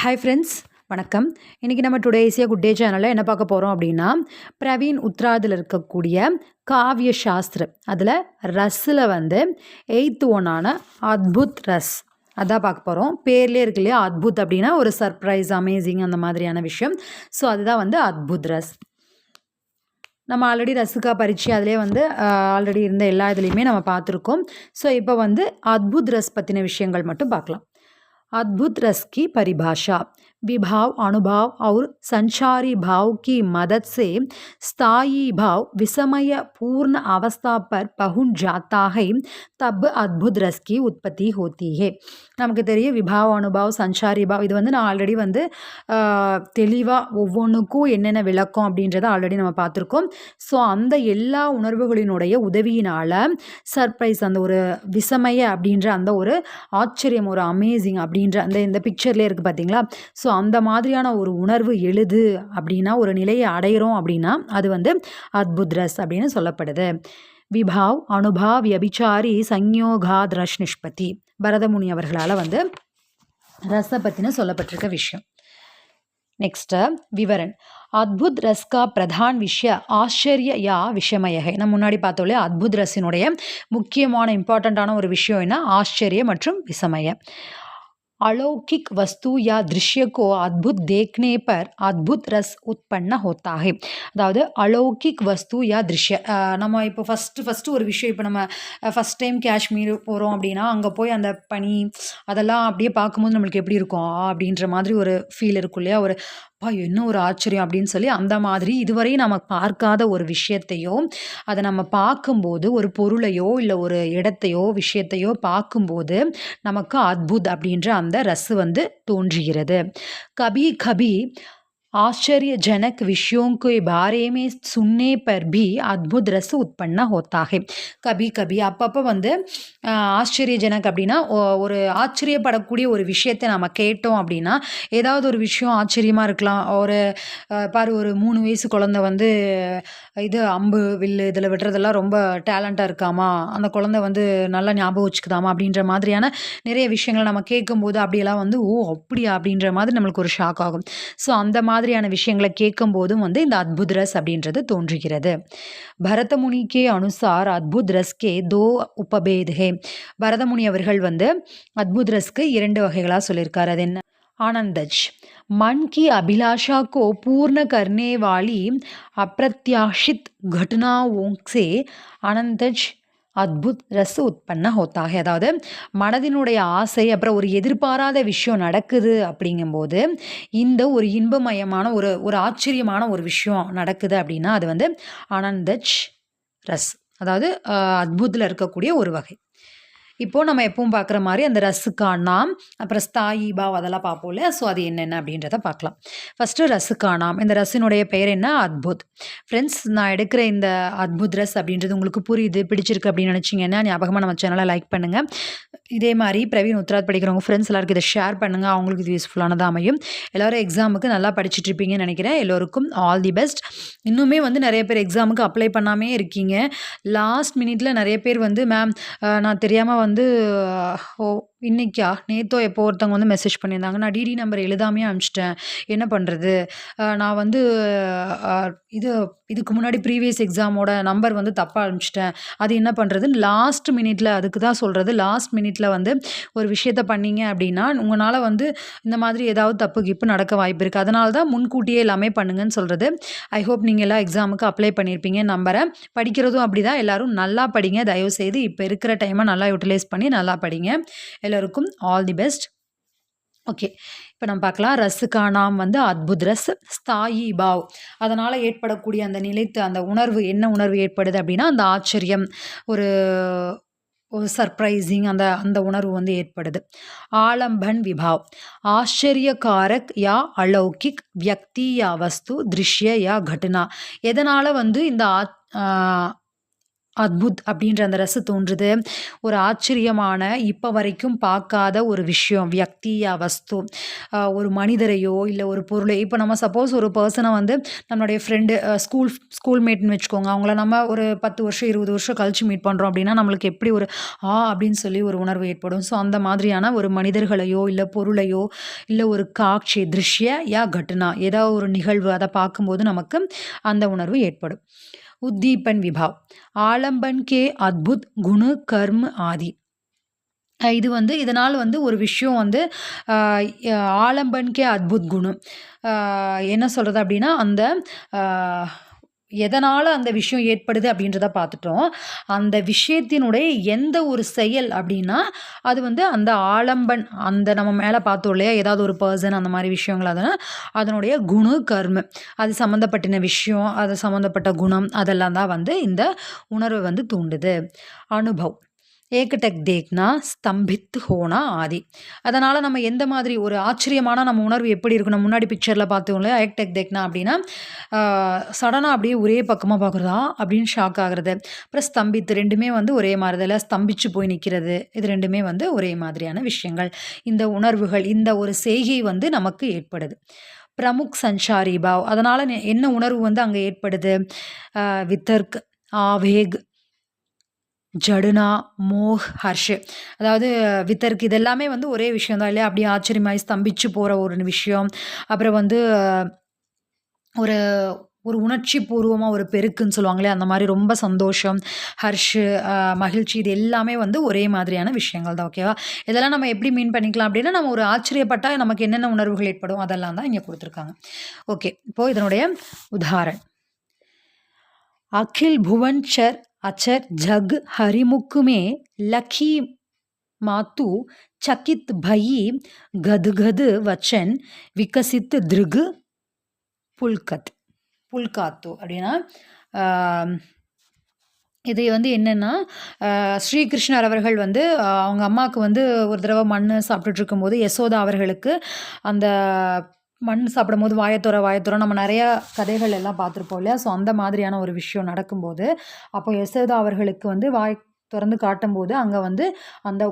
Hi friends வணக்கம். இன்றைக்கி நம்ம டுடே ஏசியா குட் டே சேனலில் என்ன பார்க்க போகிறோம் அப்படின்னா பிரவீன் உத்ராதில் இருக்கக்கூடிய காவிய சாஸ்திர அதில் ரஸ்ஸில் வந்து எயித்து ஒன்னான அத்புத் ரஸ். அதான் பார்க்க போகிறோம் பேர்லேயே இருக்கு இல்லையா? அத்புத் அப்படின்னா ஒரு சர்ப்ரைஸ் அமேசிங் அந்த மாதிரியான விஷயம். ஸோ அதுதான் வந்து அத்புத் ரஸ். நம்ம ஆல்ரெடி ரசுக்கா பரீட்சை அதிலே வந்து ஆல்ரெடி இருந்த எல்லா இதுலேயுமே நம்ம பார்த்துருக்கோம். ஸோ இப்போ வந்து அத்புத் ரஸ் பற்றின விஷயங்கள் மட்டும் பார்க்கலாம். अद्भुत रस की परिभाषा। विभाव अनुभव और संचारी भाव की मदद से स्थायी भाव विषमय पूर्ण अवस्था पर पहुंच जाता है तब अद्भुत रस की उत्पत्ति होती है நமக்கு தெரியும் விபாவ அனுபவ் சஞ்சாரி பாவ் இது வந்து நான் ஆல்ரெடி வந்து தெளிவாக ஒவ்வொன்றுக்கும் என்னென்ன விளக்கம் அப்படின்றத ஆல்ரெடி நம்ம பார்த்துருக்கோம் ஸோ அந்த எல்லா உணர்வுகளினுடைய உதவியினால் சர்ப்ரைஸ் அந்த ஒரு விசமய அப்படின்ற அந்த ஒரு ஆச்சரியம் ஒரு அமேசிங் அப்படி அப்படின்ற அந்த இந்த பிக்சர்லேயே இருக்குது பார்த்தீங்களா ஸோ ஸோ அந்த மாதிரியான ஒரு உணர்வு எழுது அப்படின்னா ஒரு நிலையை அடையிறோம் அப்படின்னா அது வந்து அத்புத்ரஸ் அப்படின்னு சொல்லப்படுது. விபாவ் அனுபாவ் வியபிச்சாரி சஞ்யோகாத் ரஷ் நிஷ்பதி பரதமுனி அவர்களால் வந்து ரச பற்றின சொல்லப்பட்டிருக்க விஷயம். நெக்ஸ்ட்டு விவரன் அத்புத் ரஸ்கா பிரதான் விஷய ஆச்சரிய யா விஷமயகை. நம்ம முன்னாடி பார்த்தோம் அத்புத் ரஸினுடைய முக்கியமான இம்பார்ட்டண்ட்டான ஒரு விஷயம் என்ன? ஆச்சரிய மற்றும் விஷமய. अलौकिक वस्तु या दृश्य को अद्भुत देखने पर अद्भुत रस उत्पन्न होता है அதாவது அலௌகிக் வஸ்து யா திருஷ்ய நம்ம இப்போ ஃபஸ்ட்டு ஃபஸ்ட்டு ஒரு விஷயம் இப்போ நம்ம ஃபஸ்ட் டைம் காஷ்மீர் போகிறோம் அப்படின்னா அங்கே போய் அந்த பனி அதெல்லாம் அப்படியே பார்க்கும்போது நம்மளுக்கு எப்படி இருக்கும் அப்படின்ற மாதிரி ஒரு ஃபீல் இருக்கும் இல்லையா ஒரு அப்பா என்ன ஒரு ஆச்சரியம் அப்படின்னு சொல்லி அந்த மாதிரி இதுவரை நம்ம பார்க்காத ஒரு விஷயத்தையோ அதை நம்ம பார்க்கும்போது ஒரு பொருளையோ இல்லை ஒரு இடத்தையோ விஷயத்தையோ பார்க்கும்போது நமக்கு அத்புத் அப்படின்ற அந்த ரசு வந்து தோன்றுகிறது. கபி கபி आश्चर्यजनक विषयों के बारे में सुनने पर भी अद्भुत रस उत्पन्न होता है கபி கபி அப்பப்போ வந்து ஆச்சரியஜனக் அப்படின்னா ஒரு ஆச்சரியப்படக்கூடிய ஒரு விஷயத்தை நம்ம கேட்டோம் அப்படின்னா ஏதாவது ஒரு விஷயம் ஆச்சரியமாக இருக்கலாம் ஒரு பாரு ஒரு மூணு வயசு குழந்த வந்து இது அம்பு வில்லு இதில் விடுறதெல்லாம் ரொம்ப டேலண்ட்டாக இருக்காமா அந்த குழந்தை வந்து நல்லா ஞாபகம் வச்சுக்குதாமா அப்படின்ற மாதிரியான நிறைய விஷயங்களை நம்ம கேட்கும்போது அப்படியெல்லாம் வந்து ஓ அப்படியா அப்படின்ற மாதிரி நம்மளுக்கு ஒரு ஷாக் ஆகும் ஸோ அந்த மாதிரி மாதிரியான விஷயங்களை கேட்கும் போதும் வந்து இந்த அத்புத் ரஸ் அப்படின்றது தோன்றுகிறது பரதமுனிக்கே அனுசார் அத்புத் ரஸ்கே தோ உபபேதே பரதமுனி அவர்கள் வந்து அத்புத் ரஸ்க்கு இரண்டு வகைகளாக சொல்லியிருக்காரு அது என்ன आनंदज मन की अभिलाषा को पूर्ण करने वाली अप्रत्याशित घटनाओं से आनंदज அத்புத் ரச உற்பன்ன ஹோத்தாக. அதாவது மனதினுடைய ஆசை அப்புறம் ஒரு எதிர்பாராத விஷயம் நடக்குது அப்படிங்கும்போது இந்த ஒரு இன்பமயமான ஒரு ஒரு ஆச்சரியமான ஒரு விஷயம் நடக்குது அப்படின்னா அது வந்து ஆனந்தஜ் ரஸ். அதாவது அத்புத்தில் இருக்கக்கூடிய ஒரு வகை. இப்போது நம்ம எப்பவும் பார்க்குற மாதிரி அந்த ரசுக்கானாம் அப்புறம் ஸ்தாயி பாவ் அதெல்லாம் பார்ப்போம் இல்லையா? ஸோ அது என்னென்ன அப்படின்றத பார்க்கலாம். ஃபஸ்ட்டு ரசுக்கானாம் இந்த ரசினுடைய பெயர் என்ன? அத்புத். ஃப்ரெண்ட்ஸ் நான் எடுக்கிற இந்த அத்புத் ரஸ் அப்படின்றது உங்களுக்கு புரியுது பிடிச்சிருக்கு அப்படின்னு நினச்சிங்கன்னா ஞாபகமாக நம்ம சேனலை லைக் பண்ணுங்கள் இதே மாதிரி பிரவீன் உத்ராத் படிக்கிறவங்க ஃப்ரெண்ட்ஸ் எல்லாருக்கும் இதை ஷேர் பண்ணுங்கள் அவங்களுக்கு இது யூஸ்ஃபுல்லானதாக அமையும். எல்லோரும் எக்ஸாமுக்கு நல்லா படிச்சுட்டு இருப்பீங்கன்னு நினைக்கிறேன். எல்லோருக்கும் ஆல் தி பெஸ்ட் இன்னுமே வந்து நிறைய பேர் எக்ஸாமுக்கு அப்ளை பண்ணாமே இருக்கீங்க. லாஸ்ட் மினிட்ல நிறைய பேர் வந்து மேம் நான் தெரியாமல் வந்து வந்து இன்னைக்கா? நேத்தோ எப்போ ஒருத்தவங்க வந்து மெசேஜ் பண்ணியிருந்தாங்க. நான் டிடி நம்பர் எழுதாமையே அனுப்பிச்சிட்டேன். என்ன பண்ணுறது நான் வந்து இது இதுக்கு முன்னாடி ப்ரீவியஸ் எக்ஸாமோட நம்பர் வந்து தப்பாக அனுப்பிச்சிட்டேன். அது என்ன பண்ணுறதுன்னு லாஸ்ட் மினிட்ல அதுக்கு தான் சொல்கிறது லாஸ்ட் மினிட்ல வந்து ஒரு விஷயத்த பண்ணீங்க அப்படின்னா உங்களால் வந்து இந்த மாதிரி ஏதாவது தப்பு கிப்பு நடக்க வாய்ப்பு இருக்குது அதனால தான் முன்கூட்டியே எல்லாமே பண்ணுங்கன்னு சொல்கிறது ஐ ஹோப் நீங்கள் எல்லாம் எக்ஸாமுக்கு அப்ளை பண்ணியிருப்பீங்க நம்புகிறேன் படிக்கிறதும் அப்படி தான் எல்லோரும் நல்லா படிங்க. தயவுசெய்து இப்போ இருக்கிற டைமை நல்லா யூட்டிலைஸ் பண்ணி நல்லா படிங்க. எல்லோருக்கும் ஆல் தி பெஸ்ட் ஓகே இப்போ நம்ம பார்க்கலாம். ரஸுக்கானாம் வந்து அத்புத் ரஸ் ஸ்தாயி பாவ். அதனால் ஏற்படக்கூடிய அந்த நிலைத்து அந்த உணர்வு என்ன உணர்வு ஏற்படுது அப்படின்னா அந்த ஆச்சரியம் ஒரு ஒரு சர்ப்ரைசிங் அந்த அந்த உணர்வு வந்து ஏற்படுது. ஆலம்பன் விபாவ். ஆச்சரியக்காரக் யா அலௌகிக் வியக்தி யா வஸ்து திருஷ்ய யா கட்டுனா. எதனால் வந்து இந்த அத்புத் அப்படின்ற அந்த ரசு தோன்றுது. ஒரு ஆச்சரியமான இப்போ வரைக்கும் பார்க்காத ஒரு விஷயம் வியக்தியா வஸ்து. ஒரு மனிதரையோ இல்லை ஒரு பொருளை. இப்போ நம்ம சப்போஸ் ஒரு பர்சனை வந்து நம்மளுடைய ஃப்ரெண்டு ஸ்கூல் ஸ்கூல்மேட்னு வச்சுக்கோங்க. அவங்கள நம்ம ஒரு பத்து வருஷம் இருபது வருஷம் கழிச்சு மீட் பண்ணுறோம் அப்படின்னா நம்மளுக்கு எப்படி ஒரு ஆ அப்படின்னு சொல்லி ஒரு உணர்வு ஏற்படும். ஸோ அந்த மாதிரியான ஒரு மனிதர்களையோ இல்லை பொருளையோ இல்லை ஒரு காட்சி திருஷ்ய யா கட்டுனா ஏதாவது ஒரு நிகழ்வு அதை பார்க்கும்போது நமக்கு அந்த உணர்வு ஏற்படும். உத்தீபன் விபாவ். ஆலம்பன் கே அத்புத் குணு கர்ம ஆதி. இது வந்து இதனால் வந்து ஒரு விஷயம் வந்து ஆலம்பன்கே அத்புத் குணம் என்ன சொல்கிறது அப்படின்னா அந்த எதனால் அந்த விஷயம் ஏற்படுது அப்படின்றத பார்த்துட்டோம். அந்த விஷயத்தினுடைய எந்த ஒரு செயல் அப்படின்னா அது வந்து அந்த ஆலம்பன் அந்த நம்ம மேலே பார்த்தோம் இல்லையா? ஏதாவது ஒரு பர்சன் அந்த மாதிரி விஷயங்கள் அதனால் அதனுடைய குண கர்ம. அது சம்மந்தப்பட்டின விஷயம் அது சம்மந்தப்பட்ட குணம் அதெல்லாம் தான் வந்து இந்த உணர்வை வந்து தூண்டுது. அனுபவம். ஏகடக் தேக்னா ஸ்தம்பித் ஹோனா ஆதி. அதனால் நம்ம எந்த மாதிரி ஒரு ஆச்சரியமான நம்ம உணர்வு எப்படி இருக்கும் நம்ம முன்னாடி பிக்சரில் பார்த்தோம்ல ஏகடக் தேக்னா அப்படின்னா சடனாக அப்படியே ஒரே பக்கமாக பார்க்குறதா? அப்படின்னு ஷாக் ஆகுறது. அப்புறம் ஸ்தம்பித்து ரெண்டுமே வந்து ஒரே மாதிரி இதில் ஸ்தம்பிச்சு போய் நிற்கிறது இது ரெண்டுமே வந்து ஒரே மாதிரியான விஷயங்கள். இந்த உணர்வுகள் இந்த ஒரு செய்கை வந்து நமக்கு ஏற்படுது. பிரமுக் சஞ்சாரி பாவ். அதனால் என்ன உணர்வு வந்து அங்கே ஏற்படுது? வித்தர்க் ஆவேக் ஜடுனா மோஹ் ஹர்ஷ். அதாவது வித்தர்க் இதெல்லாமே வந்து ஒரே விஷயம் தான் இல்லையா? அப்படியே ஆச்சரியமாய் ஸ்தம்பிச்சு போகிற ஒரு விஷயம். அப்புறம் வந்து ஒரு ஒரு உணர்ச்சி பூர்வமாக ஒரு பெருக்குன்னு சொல்லுவாங்களே அந்த மாதிரி ரொம்ப சந்தோஷம் ஹர்ஷு மகிழ்ச்சி இது எல்லாமே வந்து ஒரே மாதிரியான விஷயங்கள் தான் ஓகேவா இதெல்லாம் நம்ம எப்படி மீன் பண்ணிக்கலாம் அப்படின்னா நம்ம ஒரு ஆச்சரியப்பட்டால் நமக்கு என்னென்ன உணர்வுகள் ஏற்படும்? அதெல்லாம் தான் இங்கே கொடுத்துருக்காங்க. ஓகே இப்போது இதனுடைய உதாரணம். அகில் புவன்சர் अचर जग हरिमुख में लखी मातु चकित भई गदगद वचन विकसित दृग புல்கத் புல்காத்து அப்படின்னா ஆம், இது வந்து என்னென்னா ஸ்ரீகிருஷ்ணர் அவர்கள் வந்து ஆஹ், அவங்க அம்மாவுக்கு வந்து ஒரு தடவை மண் சாப்பிட்டுட்டு இருக்கும்போது யசோதா அவர்களுக்கு அந்த மண் சாப்பிடும்போது வாயத்தோர வாயத்துற நம்ம நிறையா கதைகள் எல்லாம் பார்த்துருப்போம் இல்லையா? ஸோ அந்த மாதிரியான ஒரு விஷயம் நடக்கும்போது அப்போ யசோதா அவர்களுக்கு வந்து வாய் திறந்து காட்டும்போது அங்கே வந்து அந்த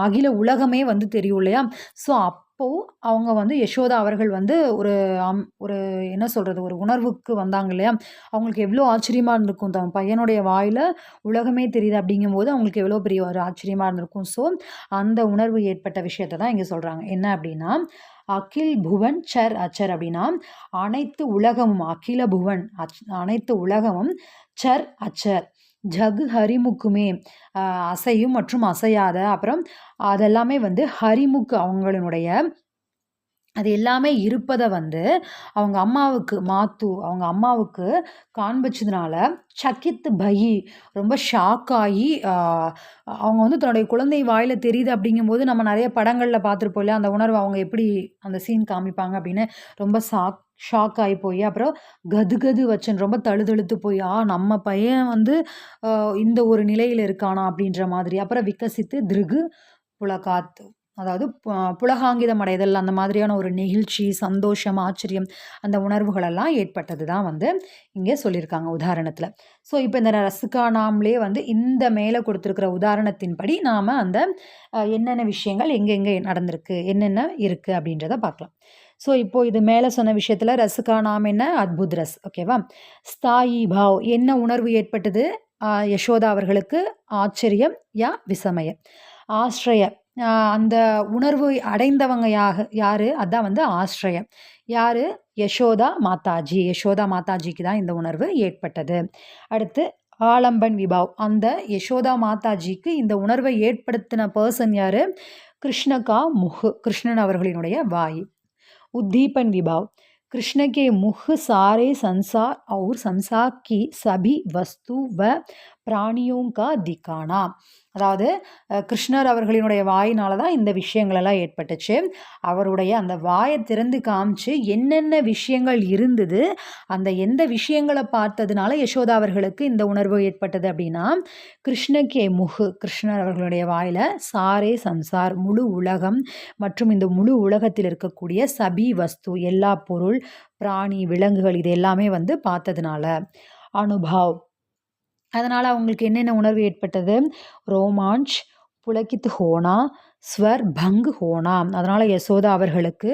அகில உலகமே வந்து தெரியும் இல்லையா? ஸோ அப் அப்போது அவங்க வந்து யசோதா அவர்கள் வந்து ஒரு அம் ஒரு என்ன சொல்கிறது ஒரு உணர்வுக்கு வந்தாங்க இல்லையா? அவங்களுக்கு எவ்வளோ ஆச்சரியமாக இருந்திருக்கும். தன் பையனுடைய வாயில் உலகமே தெரியுது அப்படிங்கும்போது அவங்களுக்கு எவ்வளோ பெரிய ஒரு ஆச்சரியமாக இருந்திருக்கும். ஸோ அந்த உணர்வு ஏற்பட்ட விஷயத்தை தான் இங்கே சொல்கிறாங்க என்ன அப்படின்னா அகில் புவன் சர் அச்சர் அப்படின்னா அனைத்து உலகமும் அகில புவன் அச் அனைத்து உலகமும் சர் அச்சர். ஜகு ஹரிமுக்குமே அசையும் மற்றும் அசையாத. அப்புறம் அதெல்லாமே வந்து ஹரிமுக்கு அவங்களுடைய அது எல்லாமே இருப்பதை வந்து அவங்க அம்மாவுக்கு மாத்து அவங்க அம்மாவுக்கு காண்பிச்சதுனால சக்கித்து பயி ரொம்ப ஷாக் ஆகி அவங்க வந்து தன்னுடைய குழந்தை வாயில் தெரியுது அப்படிங்கும்போது நம்ம நிறைய படங்களில் பார்த்துருப்போம் இல்லையா? அந்த உணர்வு அவங்க எப்படி அந்த சீன் காமிப்பாங்க அப்படின்னு ரொம்ப ஷாக் ஷாக் ஆகி போய் அப்புறம் கது கது வச்சன். ரொம்ப தழுதழுத்து போய் ஆ நம்ம பையன் வந்து இந்த ஒரு நிலையில் இருக்கானா? அப்படின்ற மாதிரி. அப்புறம் விகசித்து திருகு புலகாத்து. அதாவது பு- புலகாங்கிதம் அடைதல் அந்த மாதிரியான ஒரு நெகிழ்ச்சி சந்தோஷம் ஆச்சரியம் அந்த உணர்வுகளெல்லாம் ஏற்பட்டது தான் வந்து இங்கே சொல்லியிருக்காங்க உதாரணத்தில். ஸோ இப்போ இந்த ரசுகானாம்லே வந்து இந்த மேலே கொடுத்துருக்கிற உதாரணத்தின்படி நாம் அந்த என்னென்ன விஷயங்கள் எங்கெங்கே நடந்திருக்கு என்னென்ன இருக்குது அப்படின்றத பார்க்கலாம். ஸோ இப்போது இது மேலே சொன்ன விஷயத்தில் ரசுக்கா நாம் என்ன? அத்புத் ரஸ். ஓகேவா ஸ்தாயி பாவ். என்ன உணர்வு ஏற்பட்டது? யசோதா அவர்களுக்கு ஆச்சரியம் யா விசமய. ஆஸ்ரய அந்த உணர்வு அடைந்தவங்க யாக யார்? அதான் வந்து ஆஸ்ரயம் யார்? யசோதா மாதாஜி. யசோதா மாதாஜிக்கு தான் இந்த உணர்வு ஏற்பட்டது. அடுத்து ஆலம்பன் விபாவ். அந்த யசோதா மாதாஜிக்கு இந்த உணர்வை ஏற்படுத்தின பர்சன் யார்? கிருஷ்ணகா முகு கிருஷ்ணன் அவர்களினுடைய வாய். उद्दीपन विभाव। कृष्ण के मुख सारे संसार और संसार की सभी वस्तु व பிராணியோங்கா திகானா. அதாவது கிருஷ்ணர் அவர்களினுடைய வாயினால தான் இந்த விஷயங்களெல்லாம் ஏற்பட்டுச்சு. அவருடைய அந்த வாயை திறந்து காமிச்சு என்னென்ன விஷயங்கள் இருந்தது அந்த எந்த விஷயங்களை பார்த்ததுனால யசோதா அவர்களுக்கு இந்த உணர்வு ஏற்பட்டது அப்படின்னா கிருஷ்ணகே முகு கிருஷ்ணர் அவர்களுடைய வாயில் சாரே சம்சார் முழு உலகம் மற்றும் இந்த முழு உலகத்தில் இருக்கக்கூடிய சபி வஸ்து எல்லா பொருள் பிராணி விலங்குகள் இது எல்லாமே வந்து பார்த்ததுனால. அனுபவ் அதனால் அவங்களுக்கு என்னென்ன உணர்வு ஏற்பட்டது? ரோமாஞ்ச் புலக்கித்து ஹோனா ஸ்வர் பங்கு ஹோனா. அதனால் யசோதா அவர்களுக்கு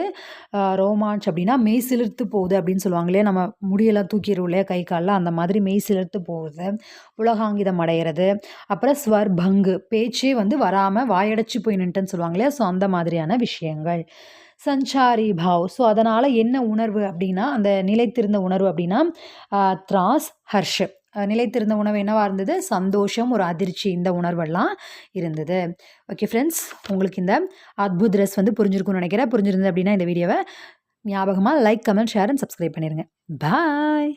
ரோமான்ச் அப்படின்னா மெய் சிலிர்த்து போகுது அப்படின்னு சொல்லுவாங்க இல்லையா? நம்ம முடியெல்லாம் தூக்கிடுவோம் இல்லையா கை காலில்? அந்த மாதிரி மெய் சிலிர்த்து போகுது. உலகாங்கிதம் அடையிறது அப்புறம் ஸ்வர் பங்கு பேச்சே வந்து வராமல் வாயடைச்சு போய் நின்றுன்னு சொல்லுவாங்க இல்லையா? ஸோ அந்த மாதிரியான விஷயங்கள். சஞ்சாரி பாவ். ஸோ அதனால் என்ன உணர்வு அப்படின்னா அந்த நிலைத்திருந்த உணர்வு அப்படின்னா த்ராஸ் ஹர்ஷப் நிலைத்திருந்த உணவு என்னவாக இருந்தது? சந்தோஷம் ஒரு அதிர்ச்சி இந்த உணர்வெல்லாம் இருந்தது. ஓகே ஃப்ரெண்ட்ஸ் உங்களுக்கு இந்த அத்புத் ட்ரெஸ் வந்து புரிஞ்சிருக்கும்னு நினைக்கிறேன். புரிஞ்சிருந்தது அப்படின்னா இந்த வீடியோவை ஞாபகமாக like comment share and subscribe பண்ணிடுங்க பாய்